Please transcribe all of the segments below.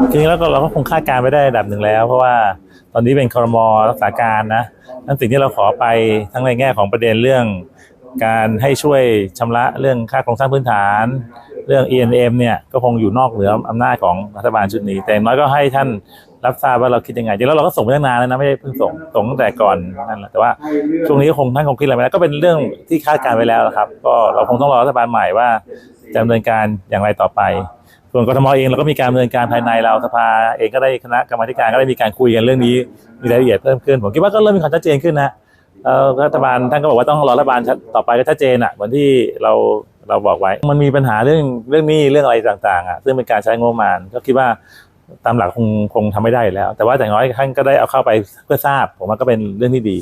จริงๆแล้วก็เราก็คงคาดการณ์ไปได้ระดับหนึ่งแล้ว เพราะว่าตอนนี้เป็นครมรักษาการนะนั่นสิ่งที่เราขอไปทั้งในแง่ของประเด็นเรื่อง การให้ช่วยชำระเรื่องค่าโครงสร้างพื้นฐาน เรื่อง E&M เนี่ยก็คงอยู่นอกเหนืออำนาจของรัฐบาลชุดนี้ แต่อย่างน้อยก็ให้ท่านรับทราบว่าเราคิดยังไงจริงๆแล้วเราก็ส่งไปตั้งนานแล้วนะไม่ได้เพิ่งส่งส่งตั้งแต่ก่อนนั่นแหละแต่ว่าช่วงนี้คงท่านคงคิดอะไรไม่ได้ก็เป็นเรื่องที่คาดการณ์ไว้แล้วนะครับ ก็เราคงต้องรอรัฐบาลใหม่ว่าจะดำเนินการอย่างไรต่อไป ส่วนกทมเองเราก็มีการดำเนินการภายในเราสภาเองก็ได้คณะกรรมการก็ได้มีการคุยกันเรื่องนี้มีรายละเอียดเพิ่มขึ้นผมคิดว่าก็เริ่มมีความชัดเจนขึ้นนะรัฐบาลท่านก็บอกว่าต้องรอรัฐบาลต่อไปก็ชัดเจนอะเหมือนที่เราเราบอกไว้ มันมีปัญหาเรื่องเรื่องนี้เรื่องอะไรต่างๆอะซึ่งเป็นการใช้งบประมาณก็คิดว่าตามหลักคงคงทำไม่ได้แล้ว แต่ว่าอย่างน้อยท่านก็ได้เอาเข้าไปเพื่อทราบ ผมว่าก็เป็นเรื่องที่ดี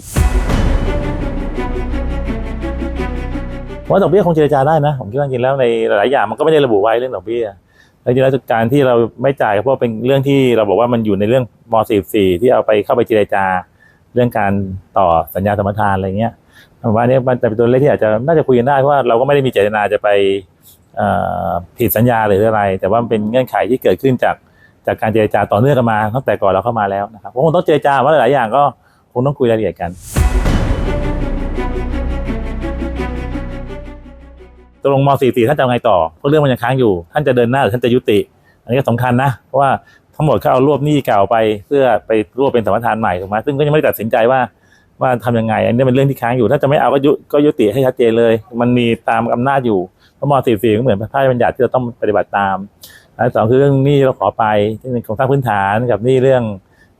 ว่าดอกเบี้ยคงเจรจาได้นะ ผมคิดว่าจริงแล้วในหลายๆอย่างมันก็ไม่ได้ระบุไว้เรื่องดอกเบี้ย แล้วจริงแล้วการที่เราไม่จ่ายก็เพราะเป็นเรื่องที่เราบอกว่ามันอยู่ในเรื่องม .44 ที่เอาไปเข้าไปเจรจาเรื่องการต่อสัญญาธรรทานอะไรเงี้ยผมว่านนี้มันจะเป็นตัวเลขที่อาจจะน่าจะคุยกันได้เพราะว่าเราก็ไม่ได้มีเจตนาจะไปผิดสัญญาหรืออะไร แต่ว่ามันเป็นเงื่อนไขที่เกิดขึ้นจากจากการเจรจาต่อเนื่องกันมาตั้งแต่ก่อนเราเข้ามาแล้วนะครับคงต้องเจรจาว่าหลายอย่างก็คงต้องคุยรายละเอียดกัน ตกลงม .44 ท่านจะเอาไงต่อเพราะเรื่องมันยังค้างอยู่ ท่านจะเดินหน้าหรือท่านจะยุติ อันนี้ก็สำคัญนะ เพราะว่าทั้งหมดเขาเอารวบหนี้เก่าไป เพื่อไปรวบเป็นสัมปทานใหม่ถูกไหมซึ่งก็ยังไม่ได้ตัดสินใจว่าว่าทำยังไง อันนี้เป็นเรื่องที่ค้างอยู่ ถ้าจะไม่เอาก็ยุก็ยุติให้ชัดเจนเลย มันมีตามอำนาจอยู่เพราะม .44 ก็เหมือนพระราชบัญญัติที่เราต้องปฏิบัติตามอันสองคือเรื่องหนี้เราขอไปที่เป็นโครงสร้างพื้นฐานกับหนี้เรื่อง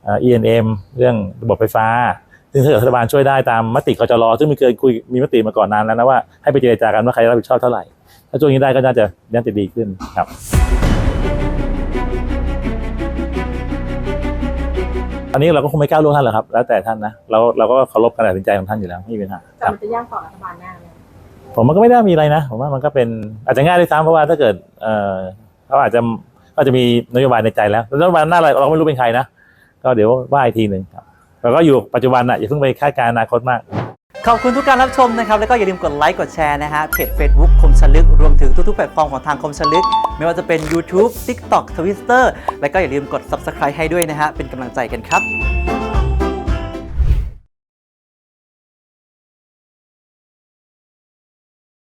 เอ่อ E&M เรื่องระบบไฟฟ้า ซึ่งถ้าเกิดรัฐบาลช่วยได้ตามมติคจรซึ่งมีเคยคุยมีมติมาก่อนนานแล้วนะว่าให้ไปเจรจากันว่าใครรับผิดชอบเท่าไหร่ ถ้าช่วงนี้ได้ก็น่าจะน่าจะดีขึ้นครับอันนี้เราก็คงไม่ก้าวล่วงท่านหรอกครับ แล้วแต่ท่านนะเราเราก็เคารพการตัดสินใจของท่านอยู่แล้วไม่มีปัญหาแต่ครับมันจะยากต่อรัฐบาลแน่เลยผมมันก็ไม่ได้มีอะไรนะ ผมว่ามันก็เป็นอาจจะง่ายด้วยซ้ำเพราะว่าถ้าเกิดเออเขาอาจจะก็จะมีนโยบายในใจแล้วแล้วนโยบายหน้าอะไรเราไม่รู้เป็นใครนะก็เดี๋ยวว่าอีกทีหนึ่งครับ แล้วก็อยู่ปัจจุบันอะอย่าเพิ่งไปคาดการณ์อนาคตมาก ขอบคุณทุกการรับชมนะครับ แล้วก็อย่าลืมกดไลค์กดแชร์นะฮะเพจ Facebook คมชลึก รวมถึงทุกๆแพลตฟอร์มของทางคมชลึก ไม่ว่าจะเป็น YouTube TikTok Twitter แล้วก็อย่าลืมกด Subscribe ให้ด้วยนะฮะเป็นกำลังใจกันครับ